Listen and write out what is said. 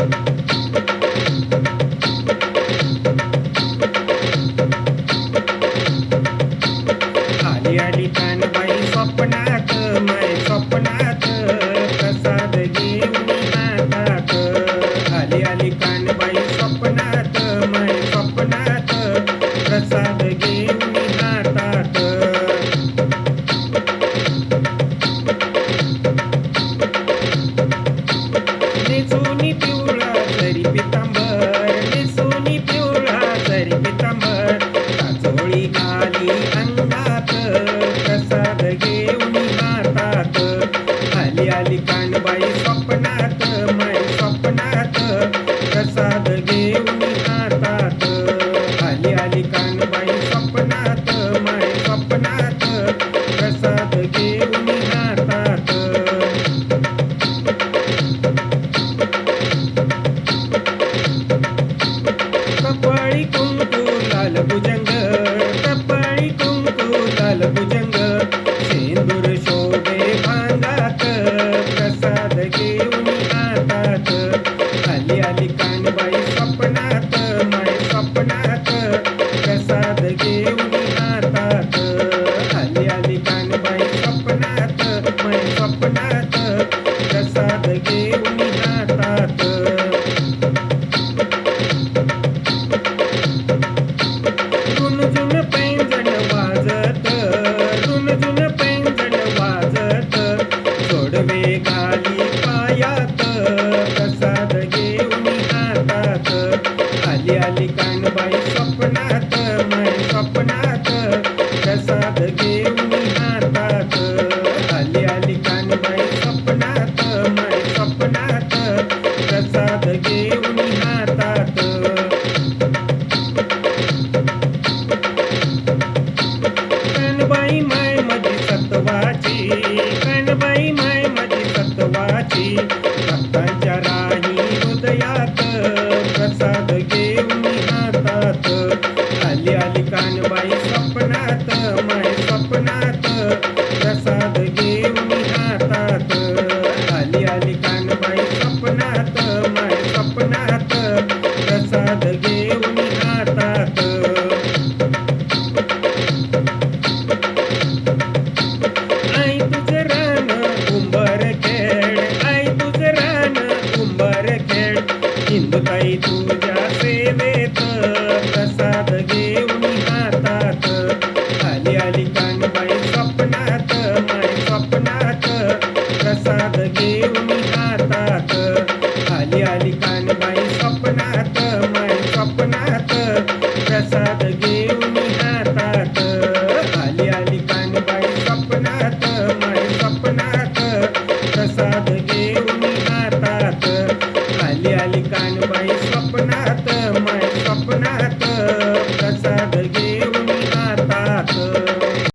आली स्वप्नात माय स्वप्नात प्रसाद घेऊन हातात कपाळी कुंकू लाल भुजंग कपाळी कुंकू लाल भुजंग सिंदूर शोभे भांगात प्रसाद घेऊन हातात आली आली कानबाई स्वप्नात. जोडवे गाली पायात प्रसाद घेऊन जातात आली आली कानबाई स्वप्नात माय स्वप्नात भक्तांच्या राही हृदयात प्रसाद घेऊन हातात आली आली कानबाई स्वप्नात माय स्वप्नात प्रसाद घेऊन हातात आली आली कानबाई स्वप्नात माय स्वप्नात प्रसाद खेळ हिंदुताई तुझ्या सेवेत प्रसाद घेऊन हातात आली आली कानबाई स्वप्नात माय स्वप्नात प्रसाद घेऊन हातात आली आली कानबाई स्वप्नात घेऊन